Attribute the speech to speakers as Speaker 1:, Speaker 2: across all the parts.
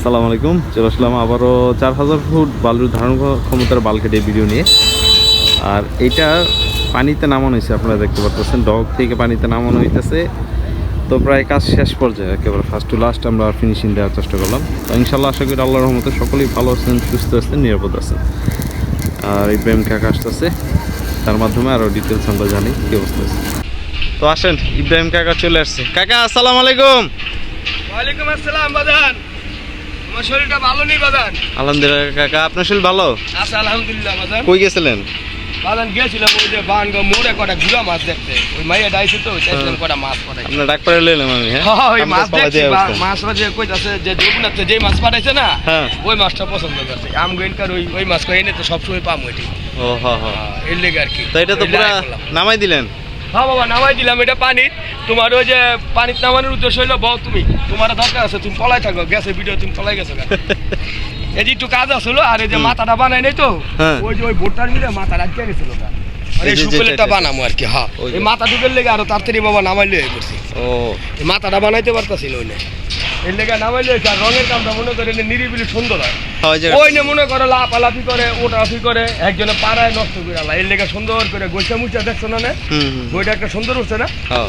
Speaker 1: আসসালামু আলাইকুম। চলে আসলাম আবারও চার হাজার ফুট বালুর ধারণ ক্ষমতার বালকেটে ভিডিও নিয়ে। আর এটা পানিতে নামানো হয়েছে, আপনারা দেখতে পাচ্ছেন ডগ থেকে পানিতে নামানো হইতেছে। তো প্রায় কাজ শেষ পর্যায়ে, একেবারে ফার্স্ট টু লাস্ট আমরা ফিনিশিং দেওয়ার চেষ্টা করলাম। তো ইনশাল্লাহ আশা করি আল্লাহর রহমতে সকলেই ভালো আছেন, সুস্থ আছেন, নিরাপদ আছেন। আর ইব্রাহিম কাকা আসতেছে। তার মাধ্যমে আরও ডিটেলস আমরা জানি, কী অবস্থা আছে। তো আসেন, ইব্রাহিম কাকা চলে আসছে। কাকা, আসসালামু আলাইকুম।
Speaker 2: ওয়ালাইকুম আসসালাম বাদান আমার শরীরটা ভালো নেই বাদান
Speaker 1: আলহামদুলিল্লাহ কাকা আপনার শরীর ভালো?
Speaker 2: আচ্ছা আলহামদুলিল্লাহ
Speaker 1: কই গেছিলেন?
Speaker 2: ওই যে বানগ মোড়ে কটা ঘুরা মাছ দেখতে। ওই মাইয়া ডাইছে তো চাইছিলাম কটা মাছ পড়াই
Speaker 1: আপনার ডাক পরে লইলাম আমি হ্যাঁ?
Speaker 2: ওই মাছ দেখছি
Speaker 1: যায়
Speaker 2: বা-
Speaker 1: অবস্থা।
Speaker 2: মাছ মাঝে কইতাছে যে দেখুন যে মাছ পাঠাইছে না
Speaker 1: হ্যাঁ।
Speaker 2: ওই মাছটা পছন্দ করছে। আম গোয়েনকার ওই ওই মাছ কই এনে তো সবসময় পাম ওইটি
Speaker 1: ও হ্যাঁ হ্যাঁ।
Speaker 2: এর লেগে আর কি।
Speaker 1: তো এটা তো পুরা। নামাই দিলেন?
Speaker 2: হ্যাঁ বাবা নামাই দিলাম এটা পানি তোমার ওই যে পানির নামানোর উদ্দেশ্য হইল বউ তুমি। তোমার দরকার আছে তুমি পলাই থাকো। গ্যাসের ভিডিও তুমি পলাই গেছো এই যে একটু কাজ আসলো আর এই যে মাথাটা বানাই নাই তো
Speaker 1: হ্যাঁ।
Speaker 2: ওই যে ওই ভোটটার মিলে মাথা রাখিয়ে গেছিল। আর
Speaker 1: এই
Speaker 2: বানামো কি হ্যাঁ। এই মাথা ঢুকের লেগে আরও তাড়াতাড়ি বাবা নামাইলে করছি
Speaker 1: ও।
Speaker 2: মাথাটা বানাইতে পারতাছিল ওই এর লেগে নামাইলে আর রঙের কামটা মনে করে নিরিবিলি সুন্দর হয়।
Speaker 1: ওই
Speaker 2: নিয়ে মনে করে লাফালাফি করে ওটাফি করে একজনে পাড়ায় নষ্ট করে আলা। এর লেগে সুন্দর করে গোছা মুছা দেখছ না বইটা একটা সুন্দর হচ্ছে না?
Speaker 1: হ্যাঁ।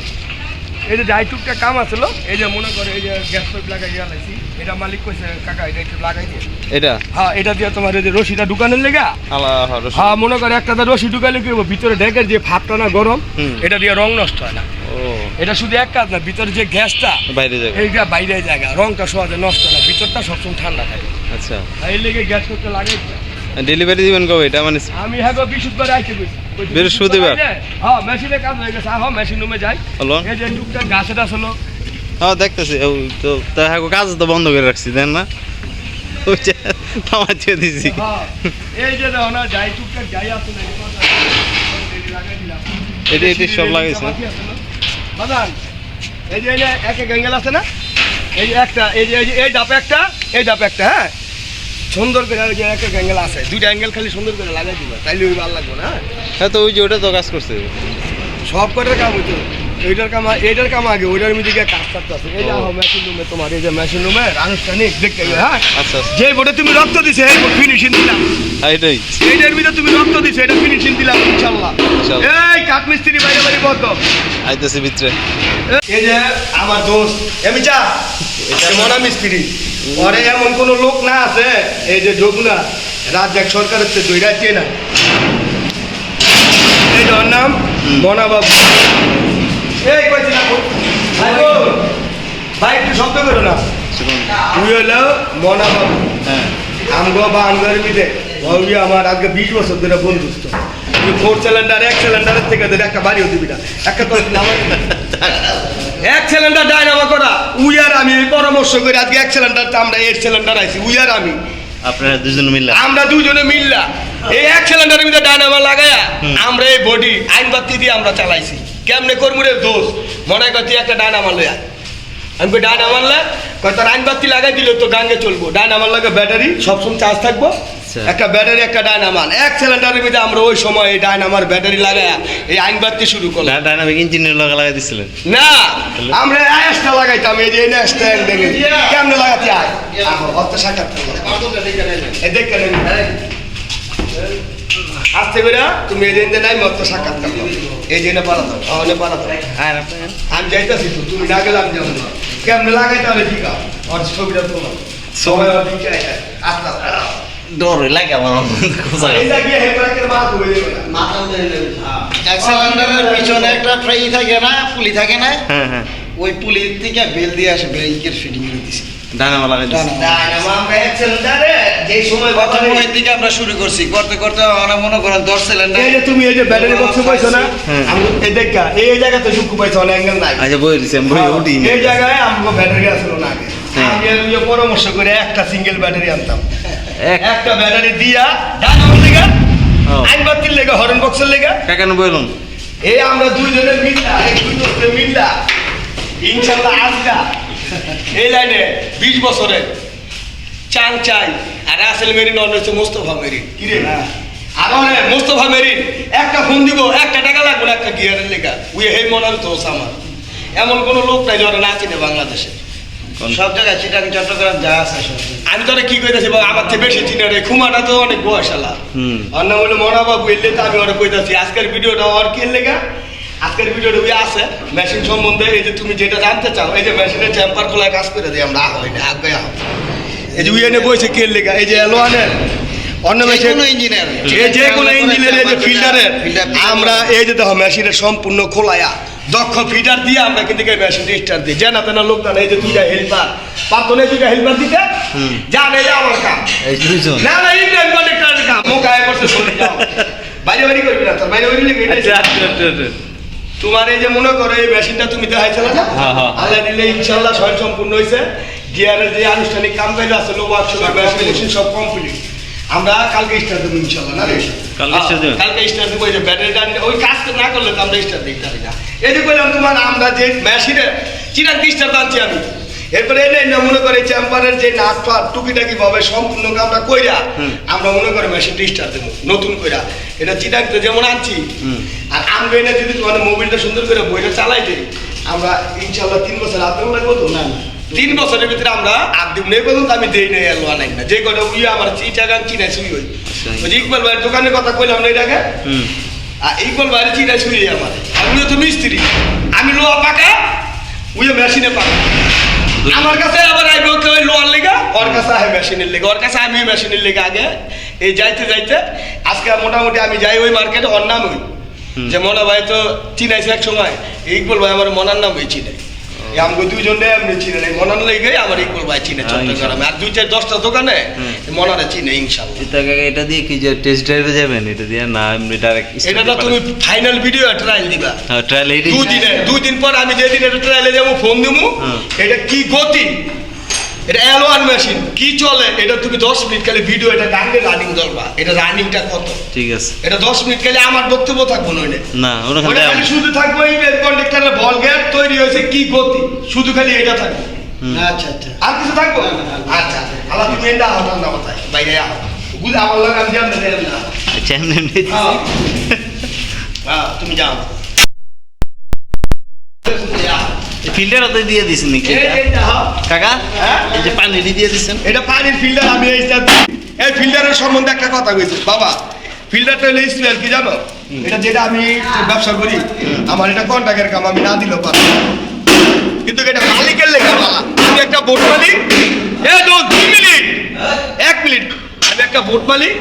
Speaker 2: এই যে যাই টুকটা কাম আসলো এই যে মনে করে এই যে গ্যাস পাইপ লাগাই গেলাইছি এটা মালিক কইছে কাকা এটা একটু লাগাই দিয়ে
Speaker 1: এটা?
Speaker 2: হ্যাঁ এটা দিয়ে তোমার এই যে রশিটা ঢুকানোর লেগা?
Speaker 1: আল্লাহ হ্যাঁ,
Speaker 2: হ্যাঁ মনে করে একটা রশি ঢুকাইলে কি হব ভিতরে ডেকের যে ভাতটা না গরম এটা দিয়ে রং নষ্ট হয় না।
Speaker 1: ও।
Speaker 2: এটা শুধু এক কাজ না ভিতরে যে গ্যাসটা
Speaker 1: বাইরে যাবে
Speaker 2: এইটা বাইরে জায়গা রংটা সহজে নষ্ট হয় না ভিতরটা সবসময় ঠান্ডা থাকে।
Speaker 1: আচ্ছা।
Speaker 2: আর এই লেগে গ্যাস করতে লাগে
Speaker 1: ডেলিভারি দিবেন কবে? এটা মানে
Speaker 2: আমি হ্যাঁ বিশুদ্ধ রাইতে কইছি।
Speaker 1: বৃহস্পতিবার?
Speaker 2: হ্যাঁ মেশিনে কাজ হয়ে গেছে। হ্যাঁ মেশিন রুমে যাই।
Speaker 1: হলো
Speaker 2: এই যে টুকটা গাছে টাছ হলো।
Speaker 1: হ্যাঁ দেখতেছি। ও তো তা হ্যাঁ কাজ তো বন্ধ করে রাখছি দেন না? ওই যে থামাইতে দিছি।
Speaker 2: হ্যাঁ, এই যে দেখো না যাই টুকটাক যাই দিলাম।
Speaker 1: এটা এটা সব লাগাইছে।
Speaker 2: বাকি না? বাদান, এই যে এই যে এক এক অ্যাঙ্গেল আছে না? এই যে একটা এই যে এই যে এই ডাপ একটা এই ডাপ একটা হ্যাঁ? সুন্দর করে ওই যে এক এক অ্যাঙ্গেল আছে। দুইটা অ্যাঙ্গেল খালি সুন্দর করে লাগাই দিবা তাইলে ওই ভালো লাগবে না? হ্যাঁ?
Speaker 1: তো ওই যে ওটা তো কাজ করছে।
Speaker 2: সব কটার কাম হইতো। এইটার কাম এইটার কাম আগে ওইটার মধ্যে গিয়ে কাজ করতে আছে। এই
Speaker 1: ও।
Speaker 2: মেশিন রুমে তোমার এই যে মেশিন রুমে আনুষ্ঠানিক দেখতে হ্যাঁ?
Speaker 1: আচ্ছা আচ্ছা।
Speaker 2: যে বোর্ডে তুমি রক্ত দিছে এই ফিনিশিং দিলাম।
Speaker 1: হ্যাঁ, এটাই।
Speaker 2: এইটার ভিতরে তুমি রক্ত দিছো এটা ফিনিশিং দিলাম ইনশাআল্লাহ। এই কাঠ মিস্ত্রি বাইরে বাড়ি বদ্ধ
Speaker 1: আইতেছে ভিতরে।
Speaker 2: এই যে আমার দোস্ত এমি চা এটা মনা মিস্ত্রি। পরে এমন কোন লোক না আছে এই যে যমুনা রাজ্জাক সরকারের চেয়ে দুই রাজ্যে না এই যে নাম মনা বাবু এই কইছি না ভাই একটু শব্দ করো না। তুই হলো মনা বাবু
Speaker 1: হ্যাঁ।
Speaker 2: আমগো বা আমগোর মিলে ওই আমার আজকে বিশ বছর ধরে বন্ধুত্ব। তুই ফোর সিলিন্ডার এক সিলিন্ডারের থেকে ধরে একটা বাড়িও দিবি না। একটা তো আমার এক সিলিন্ডার ডায়নামা করা উই আর আমি পরামর্শ করে আজকে এক সিলিন্ডারটা আমরা এর সিলিন্ডার আইছি উই আর আমি।
Speaker 1: আপনারা দুজন মিললা।
Speaker 2: আমরা দুজনে মিললা। এই এক সিলিন্ডারের ভিতরে ডায়নামা লাগায়া। আমরা এই বডি আইন বাতি দিয়ে আমরা চালাইছি। কেমনে কর্মুরের দোষ? মনে করছি একটা ডায়নামা লয়া আমি ডায়নামা ডায়না মারলে কয় তোর আইন বাতি লাগাই দিলে তো গাঙ্গে চলবো। ডায়নামা লাগে ব্যাটারি সবসময় চার্জ থাকব। একটা ব্যাটারি একটা ডায়নামান এক সিলিন্ডারের ভিতরে আমরা ওই সময় এই ডায়নামার ব্যাটারি লাগায়া এই আইন বাতি শুরু করলাম
Speaker 1: ডাইনামিক ইঞ্জিনের লগা লাগাই দিছিলেন
Speaker 2: না আমরা আয়াসটা লাগাইতাম এই যে এই স্ট্যান্ড দেখে কেমনে লাগাতে আয় অত সাক্ষাৎ এই দেখে নেন আসতে বেরা তুমি এই দিন নাই মত সাক্ষাৎ করো এই দিনে পালাতো অনে পালাতো আমি যাইতাছি তো তুমি না গেলে আমি যাব না কেমনে লাগাইতে হবে ঠিক আছে ছবিটা তোলা সবাই আয়। আস্তে আস্তে
Speaker 1: ডর লাগে আমার
Speaker 2: হয়ে
Speaker 3: এক সিলিন্ডারের পিছনে একটা ফ্রাই থাকে না পুলি থাকে না
Speaker 1: হ্যাঁ হ্যাঁ।
Speaker 3: ওই পুলি থেকে বেল দিয়ে আসে ব্রেকের ফিটিং করে দিছি।
Speaker 2: আমরা
Speaker 3: শুরু করছি করতে করতে আমরা মনে করেন দশ সিলিন্ডার
Speaker 2: তুমি এই যে ব্যাটারি বক্সে পাইছো না এই দেখা এই জায়গাতে সুকু পাইছো অনেক অ্যাঙ্গেল নাই।
Speaker 1: আচ্ছা বই দিছি বই উঠি
Speaker 2: এই জায়গায় আমাকে ব্যাটারি আসলো না আগে। আমি পরামর্শ করে একটা সিঙ্গেল ব্যাটারি আনতাম। একটা ব্যাটারি দিয়া ডায়নামার লেগা। আইন বাতির লেগা হরেন বক্সের লেগা।
Speaker 1: কাকানো বলুন।
Speaker 2: এই আমরা দুইজনে মিল্লা এই দুই দোস্তে মিল্লা। ইনশাল্লাহ আজকা এই লাইনে বিশ বছরে চাং চাই আর রাসেল মেরিন অন্য হচ্ছে মোস্তফা মেরিন। কি রে? আর অনে মোস্তফা মেরিন একটা ফোন দিব একটা টাকা লাগবে না একটা গিয়ারের লেখা উই হে মনার দোষ আমার। এমন কোনো লোক নাই যারা না চিনে বাংলাদেশে।
Speaker 3: সব জায়গায় চিটাং চট্টগ্রাম যা আছে সব।
Speaker 2: আমি কি কইতাছি বাবা আমার থেকে বেশি চিনে রে খুমাটা তো অনেক আর মনা বাবু এলে তো আমি ওরা কইতাছি। আজকের ভিডিওটা ওর কি লেগা? আজকের ভিডিওটা ওই আছে মেশিন সম্বন্ধে। এই যে তুমি যেটা জানতে চাও এই যে মেশিনের চেম্বার খোলায় কাজ করে দিই আমরা। আহ এটা আগে আহ। এই যে উইয়ানে বইছে কে লেগা? এই যে এলোয়ানের। অন্য
Speaker 3: ইঞ্জিনিয়ার
Speaker 2: এই যে কোনো ইঞ্জিনিয়ার এই যে ফিল্টারের আমরা। এই যে দেখো মেশিনের সম্পূর্ণ খোলায়া। দক্ষ ফিটার দিয়ে আমরা কিন্তু মেশিন স্টার্ট দিই। জানা তেনা লোক এই যে দুইটা হেল্পার পারতো না দুইটা হেল্পার দিতে। জানে আমার কাম।
Speaker 1: এই দুইজন।
Speaker 2: না না ইন্ডিয়ান কন্ডাক্টরের কাম? মোকায় করতে চলে যাও। বাইরে বাড়ি করবি না তোর বাইরে বাড়ি লেগে
Speaker 1: আচ্ছা আচ্ছা আচ্ছা, আচ্ছা।
Speaker 2: তোমার এই যে মনে করো এই মেশিনটা তুমি দেখাইছিল না
Speaker 1: হ্যাঁ, হ্যাঁ।
Speaker 2: আল্লাহ দিলে ইনশাল্লাহ স্বয়ং সম্পূর্ণ হয়েছে গিয়ারের যে আনুষ্ঠানিক কাম কাজ আছে লো ওয়ার্কশপের মেশিন মেশিন সব কমপ্লিট আমরা কালকে স্টার্ট দেবো ইনশাল্লাহ না
Speaker 1: কালকে
Speaker 2: স্টার্ট দেবো। ওই যে ব্যাটারিটা ওই কাজ না করলে তো আমরা স্টার্ট দিতে পারি না। এই যে বললাম তোমার আমরা যে মেশিনে চিরাগ স্টার্ট আনছি আমি। এরপরে এনে না মনে করে চেম্বারের যে নাট ফাট টুকিটাকি ভাবে সম্পূর্ণ আমরা কইরা আমরা মনে করে মেশিনটা স্টার্ট দেবো নতুন কইরা। এটা চিটাংতে যেমন আনছি। আর আমরা এনে যদি তোমার মোবাইলটা সুন্দর করে বইটা চালাই দিই আমরা ইনশাল্লাহ তিন বছর হাত দেবো লাগবো তো? না না। তিন বছরের ভিতরে আমরা আর দিব নেই পর্যন্ত আমি দেই নাই এলো আনাই না। যে কটা উই আমার চিটাগান চিনাই শুই হই। ওই ইকবাল ভাইয়ের দোকানের কথা কইলাম না এটাকে
Speaker 1: হুম।
Speaker 2: আর ইকবাল ভাইয়ের চিনাই শুই আমার। আমিও তো মিস্ত্রি। আমি লোহা পাকা উইও মেশিনে পাকা। আমার কাছে আবার আইবে ওকে ওই লোয়ার লেগা। ওর কাছে আহে মেশিনের লেগে। ওর কাছে আমি মেশিনের লেগে আগে। এই যাইতে যাইতে আজকে মোটামুটি আমি যাই ওই মার্কেটে ওর নাম হই যে মনা ভাই তো চিনাইছে এক সময়। ইকবল ভাই আমার মনার নাম হই চিনাই আমগো দুজনে এমনি চিনে নেই। মনার লেগে চিনে
Speaker 1: হ্যাঁ,
Speaker 2: চট্টগ্রামে। আর দুই চার দশটা দোকানে মনারে চিনে ইনশাল্লাহ।
Speaker 1: এটা দিয়ে কি যে টেস্ট ড্রাইভে যাবেন? এটা দিয়ে না এমনি ডাইরেক্ট
Speaker 2: এটা তো তুমি ফাইনাল ভিডিও ট্রায়াল দিবা।
Speaker 1: ট্রায়াল এইটাই
Speaker 2: দুই দিনে দুই দিন পর আমি যেদিন এটা ট্রায়ালে যাব ফোন দিবো এটা কি গতি? এটা এল ওয়ান মেশিন কি চলে? এটা তুমি দশ মিনিট খালি ভিডিও এটা গানলে রানিং চলবা এটা রানিংটা কত?
Speaker 1: ঠিক আছে।
Speaker 2: এটা দশ মিনিট খালি আমার বক্তব্য থাকব নইলে।
Speaker 1: না ওটা
Speaker 2: খালি শুধু থাকব এই কন্ডাক্টারের বল গ্যাপ তৈরি হয়েছে কি গতি? শুধু খালি এটা থাকবে।
Speaker 3: আচ্ছা আচ্ছা।
Speaker 2: আর কিছু থাকব? আচ্ছা আল্লাহ তুমি এটা মাথায় বাইরে আহ বুঝে আমার লোক আমি জানতে চাই না।
Speaker 1: আচ্ছা এমনি
Speaker 2: হ্যাঁ। হ্যাঁ, তুমি যাও।
Speaker 1: ফিল্টার ওতে দিয়ে দিছেন নাকি?
Speaker 2: হ্যাঁ।
Speaker 1: কাকা
Speaker 2: হ্যাঁ?
Speaker 1: এই যে পানি দিয়ে দিছেন
Speaker 2: এটা পানির ফিল্টার আমি এই এই ফিল্টারের সম্বন্ধে একটা কথা কইছি। বাবা ফিল্টারটা হলো স্পেয়ার কি জানো? এটা যেটা আমি ব্যবসা করি আমার এটা কন্ট্রাক্টের কাম আমি না দিলেও পারব কিন্তু এটা মালিকের লেখা বাবা। তুমি একটা বোট মালিক। এ দোস্ত দুই মিনিট। এক মিনিট। আমি একটা বোট মালিক।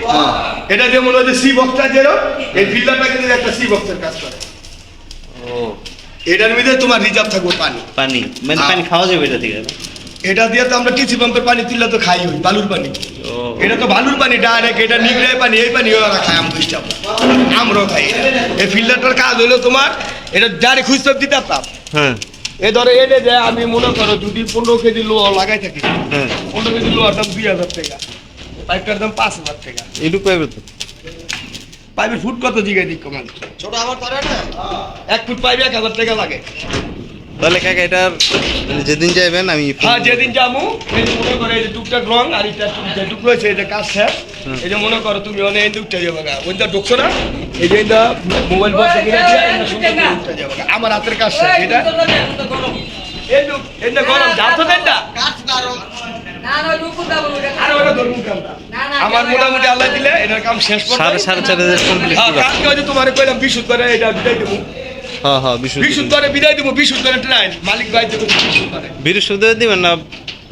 Speaker 2: এটা যেমন যে সি বক্সটা যেরকম এই ফিল্টারটা কিন্তু একটা সি বক্সের কাজ করে। এটার মধ্যে তোমার রিজার্ভ থাকবে পানি।
Speaker 1: পানি মানে
Speaker 2: হ্যাঁ।
Speaker 1: পানি খাওয়া যাবে এটা থেকে?
Speaker 2: এটা দিয়ে তো আমরা টিসি পাম্পের পানি তুললে তো খাই হই বালুর পানি। এটা তো বালুর পানি ডাইরেক্ট এটা নিগড়ে পানি এই পানি ওরা খায় আমি বুঝতে আমরাও খাই। এই ফিল্টারটার কাজ হলো তোমার এটা ডাইরেক্ট খুঁজতে দিতে পারতাম।
Speaker 1: হ্যাঁ।
Speaker 2: এ ধরো এনে যে আমি মনে করো দুটি পনেরো কেজি লোহা লাগাই থাকি।
Speaker 1: হ্যাঁ।
Speaker 2: পনেরো কেজি লোহার দাম দুই হাজার টাকা। পাইপটার দাম পাঁচ হাজার টাকা।
Speaker 1: পাইবে তো?
Speaker 2: পাইপের ফুট কত জিগাই দিক কমান
Speaker 3: ছোট আমার তারা না?
Speaker 2: এক ফুট পাইপ এক হাজার টাকা লাগে।
Speaker 1: তাহলে কাকা এটার মানে যেদিন যাইবেন আমি
Speaker 2: হ্যাঁ যেদিন যাব এই যে মনে করো এই যে টুকটাক রং আর এটা যে টুক রয়েছে এটা কাজ শেষ এই যে মনে করো তুমি অনেক এই টুকটা যাবে গা। ওইটা ঢুকছো না? এই যে এটা মোবাইল এটা উঠতে যাবে গা। আমার হাতের কাজ শেষ এটা? এই টুক এটা গরম যাচ্ছ না। এটা
Speaker 3: কাজ
Speaker 4: কারও
Speaker 2: আমার মোটামুটি আল্লাহ দিলে এটার কাম শেষ
Speaker 1: সাড়ে সাড়ে চার হাজার
Speaker 2: হ্যাঁ কালকে হয়তো তোমার কইলাম বিশুদ্ধ করে এটা বিদায় দেবো।
Speaker 1: হ্যাঁ হ্যাঁ বিশুদ্ধ
Speaker 2: বিশুদ্ধ করে। বিদায় দেবো বিশুদ্ধ করে ট্রাইল মালিক ভাই দেবো বিশুদ্ধ করে।
Speaker 1: বিশুদ্ধ দিবেন না?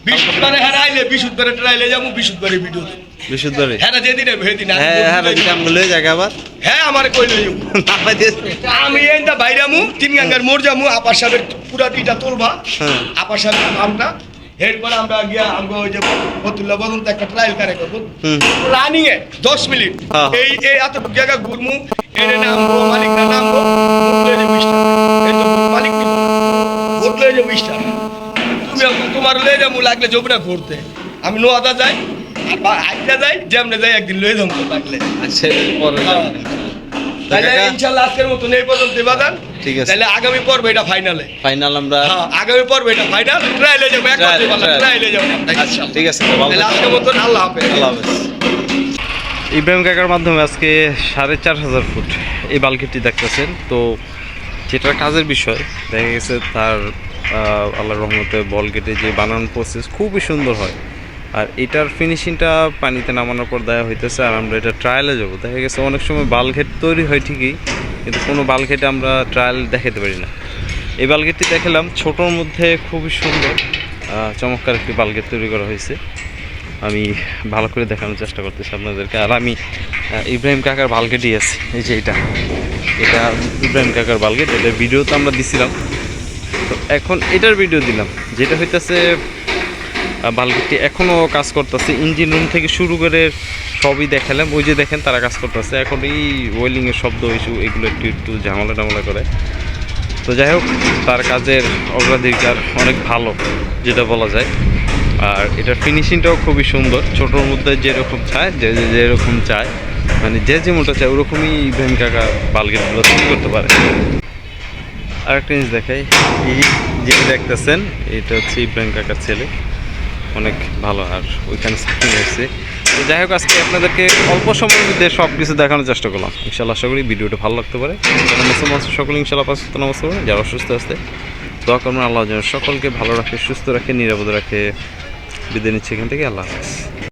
Speaker 2: বিশুদ্ধ করে হ্যাঁ আইলে বিশুদ্ধ করে ট্রাইলে যাব ভিডিও হ্যাঁ যেদিন সেদিন আমি
Speaker 1: হ্যাঁ হ্যাঁ আবার।
Speaker 2: হ্যাঁ আমার কইল আমি এইটা বাইরামু তিন গাঙ্গার মোর যামু আপার সাহেবের পুরা দুইটা তুলবা।
Speaker 1: হ্যাঁ।
Speaker 2: আপার সাহেবের আমটা এরপরে আমরা গিয়া আমরা ওই যে ফতুল্লা পর্যন্ত একটা ট্রায়াল করে করব।
Speaker 1: হুম।
Speaker 2: রানিং এ দশ মিনিট। এই এই এত জায়গা ঘুরমু মালিক না এই তো মালিক স্টার তুমি তোমার লয়ে যাব লাগলে যাব না ঘুরতে। আমি নোয়াদা যাই আর আজকে যাই যেমনে যাই একদিন লয়ে যাব লাগলে।
Speaker 1: আচ্ছা পরে
Speaker 2: হ্যাঁ। তাহলে ইনশাল্লাহ আজকের মতন এই পর্যন্ত বাদান।
Speaker 1: ঠিক আছে।
Speaker 2: তাহলে আগামী পর্ব এটা ফাইনালে
Speaker 1: ফাইনাল আমরা
Speaker 2: হ্যাঁ আগামী পর্ব এটা ফাইনাল ট্রায়ালে যাব এক। ট্রায়ালে যাব।
Speaker 1: আচ্ছা ঠিক আছে
Speaker 2: তাহলে আজকের মতন আল্লাহ হাফেজ।
Speaker 1: আল্লাহ হাফেজ। ইব্রাহিম কাকার মাধ্যমে আজকে সাড়ে চার হাজার ফুট এই বালকেটটি দেখতেছেন। তো যেটা কাজের বিষয় দেখা গেছে তার আল্লাহ রহমতে বল কেটে যে বানানোর প্রসেস খুবই সুন্দর হয়। আর এটার ফিনিশিংটা পানিতে নামানোর পর দেওয়া হইতেছে আর আমরা এটা ট্রায়ালে যাব। দেখা গেছে অনেক সময় বালঘেট তৈরি হয় ঠিকই কিন্তু কোনো বালঘেটে আমরা ট্রায়াল দেখাতে পারি না। এই বালগেটটি দেখালাম, ছোটোর মধ্যে খুবই সুন্দর চমৎকার একটি বালগেট তৈরি করা হয়েছে। আমি ভালো করে দেখানোর চেষ্টা করতেছি আপনাদেরকে। আর আমি ইব্রাহিম কাকার বালগেটই আছে। এই যে এটা এটা ইব্রাহিম কাকার বালগেট এটা ভিডিও তো আমরা দিছিলাম। তো এখন এটার ভিডিও দিলাম, যেটা হইতেছে বালগেটটি এখনও কাজ করতেছে। ইঞ্জিন রুম থেকে শুরু করে সবই দেখালাম। ওই যে দেখেন, তারা কাজ করতেছে। এখন এই ওয়েলিংয়ের শব্দ ইস্যু এগুলো একটু একটু ঝামেলা টামেলা করে। তো যাই হোক, তার কাজের অগ্রাধিকার অনেক ভালো, যেটা বলা যায়। আর এটার ফিনিশিংটাও খুবই সুন্দর। ছোটোর মধ্যে যেরকম চায়, যে যেরকম চায় মানে যে যেমনটা চায়, ওরকমই ইব্রাহিম কাকা বালগেটগুলো তৈরি করতে পারে। আরেকটা জিনিস দেখাই। এই যে দেখতেছেন, এটা হচ্ছে ইব্রাহিম কাকার ছেলে। অনেক ভালো আর ওইখানে সাকিং হয়েছে। তো যাই হোক, আজকে আপনাদেরকে অল্প সময়ের মধ্যে সব কিছু দেখানোর চেষ্টা করলাম। ইনশাল্লাহ আশা করি ভিডিওটা ভালো লাগতে পারে। মুসলমান সকলে ইনশাল্লাহ পাঁচ নামাজ পড়বেন। যারা অসুস্থ আসতে দোয়া করবেন। আল্লাহ যেন সকলকে ভালো রাখে, সুস্থ রাখে, নিরাপদ রাখে। বিদায় নিচ্ছে এখান থেকে। আল্লাহ হাফেজ।